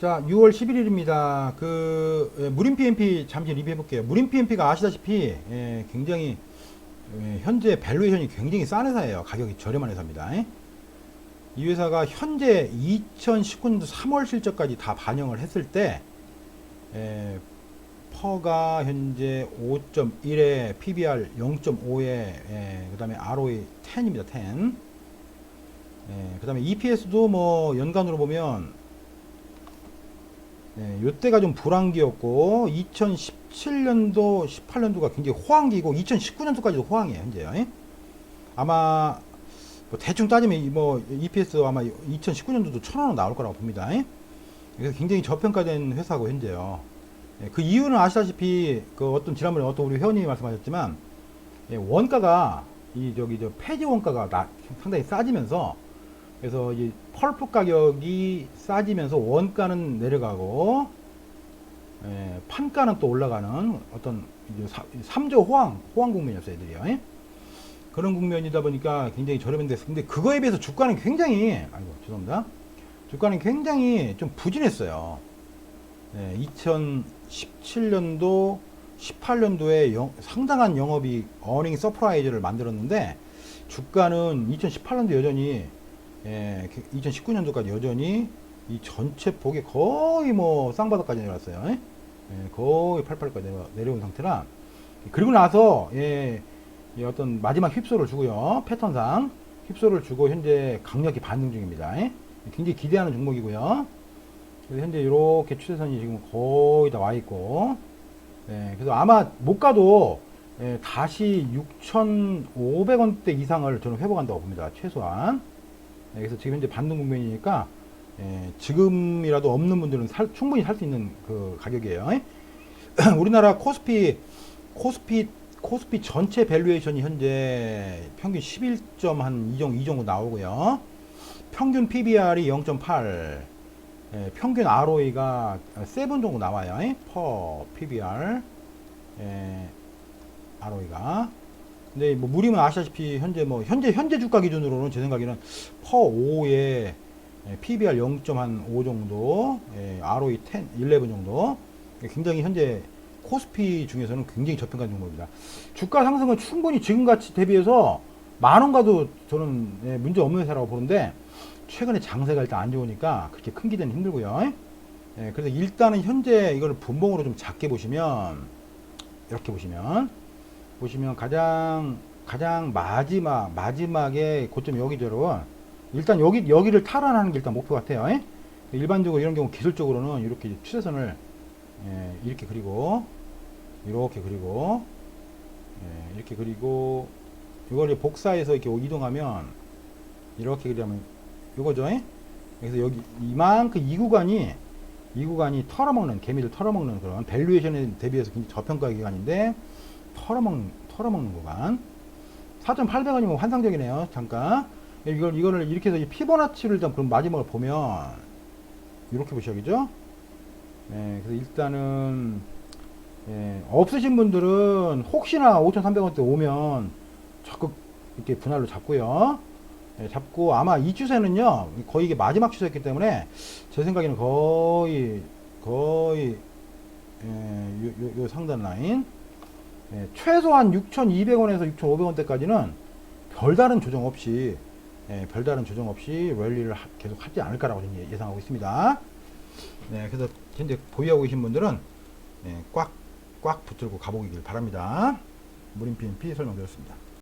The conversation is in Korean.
자, 6월 11일입니다. 그 예, 무림 PMP 잠시 리뷰해 볼게요. 무림 PMP가 아시다시피 예, 굉장히 예, 현재 밸류에이션이 굉장히 싼 회사예요. 가격이 저렴한 회사입니다. 예. 이 회사가 현재 2019년도 3월 실적까지 다 반영을 했을 때 예, 퍼가 현재 5.1에 PBR 0.5에 예, 그다음에 ROE 10입니다. 10. 예, 그다음에 EPS도 뭐 연간으로 보면 네, 요때가 좀 불황기였고 2017년도 18년도가 굉장히 호황기고 2019년도까지도 호황이에요 현재요. 예? 아마 뭐 대충 따지면 이뭐 EPS 아마 2019년도도 천 원은 나올 거라고 봅니다. 예? 그래서 굉장히 저평가된 회사고 현재요. 예, 그 이유는 아시다시피 그 어떤 지난번에 어떤 우리 회원님이 말씀하셨지만 예, 원가가 이 저기 저 폐지 원가가 나- 상당히 싸지면서 그래서 이 펄프 가격이 싸지면서 원가는 내려가고 예, 판가는 또 올라가는 어떤 이제 사- 삼조 호황 호황 국면이었어요 애들이요. 예? 그런 국면이다 보니까 굉장히 저렴한데 근데 그거에 비해서 주가는 굉장히 아이고 죄송합니다. 주가는 굉장히 좀 부진했어요. 네, 2017년도 18년도에 상당한 영업이 어닝 서프라이즈를 만들었는데 주가는 2018년도 여전히 예, 2019년도까지 여전히 이 전체 폭이 거의 뭐 쌍바닥까지 내려왔어요. 예? 예, 거의 88까지 내려, 내려온 상태라 그리고 나서 예, 이 어떤 마지막 휩소를 주고요. 패턴상 휩소를 주고 현재 강력히 반등 중입니다. 예? 굉장히 기대하는 종목이고요. 그래서 현재 이렇게 추세선이 지금 거의 다 와 있고 예, 그래서 아마 못 가도 예, 다시 6,500원대 이상을 저는 회복한다고 봅니다. 최소한. 예, 그래서 지금 현재 반등 국면이니까 예, 지금이라도 없는 분들은 살- 충분히 살 수 있는 그 가격이에요. 예? 우리나라 코스피 코스피 코스피 전체 밸류에이션이 현재 평균 11.2 정도, 이 정도 나오고요. 평균 PBR이 0.8, 예, 평균 ROE가 7 정도 나와요. 예? 퍼 PBR, 예, ROE가. 근데 뭐 무리면 아시다시피 현재 뭐 현재 현재 주가 기준으로는 제 생각에는 퍼 5에 PBR 0.5 정도, 예, ROE 10, 11 정도. 굉장히 현재 코스피 중에서는 굉장히 저평가된 종목입니다. 주가 상승은 충분히 지금 같이 대비해서 만 원 가도 저는 예, 문제 없는 회사라고 보는데 최근에 장세가 일단 안 좋으니까 그렇게 큰 기대는 힘들고요. 예, 그래서 일단은 현재 이걸 분봉으로 좀 작게 보시면 이렇게 보시면 보시면 가장 가장 마지막 마지막에 고점 여기대로 일단 여기 여기를 탈환하는 게 일단 목표 같아요. 예? 일반적으로 이런 경우 기술적으로는 이렇게 추세선을 예, 이렇게 그리고 이렇게 그리고 예, 이렇게 그리고 이걸 복사해서 이렇게 이동하면 이렇게 그리면 이거죠. 예? 그래서 여기 이만큼 이 구간이 이 구간이 털어먹는 개미를 털어먹는 그런 밸류에이션에 대비해서 굉장히 저평가 기간인데 털어먹는 털어먹는 구간 4,800원이면 환상적이네요. 잠깐 이걸 이거를 이렇게 해서 이 피보나치를 좀 그럼 마지막을 보면 이렇게 보셔야겠죠. 네, 그래서 일단은 예, 없으신 분들은 혹시나 5,300원대 오면 적극 이렇게 분할로 잡고요. 예, 잡고 아마 이 추세는요 거의 이게 마지막 추세였기 때문에 제 생각에는 거의 거의 예, 요, 요, 요 상단 라인 예, 최소한 6,200원에서 6,500원대까지는 별다른 조정 없이 예, 별다른 조정 없이 랠리를 하- 계속 하지 않을까라고 저는 예- 예상하고 있습니다. 네, 그래서 현재 보유하고 계신 분들은 예, 꽉, 꽉 붙들고 가보길 바랍니다. 무림 PMP 설명드렸습니다.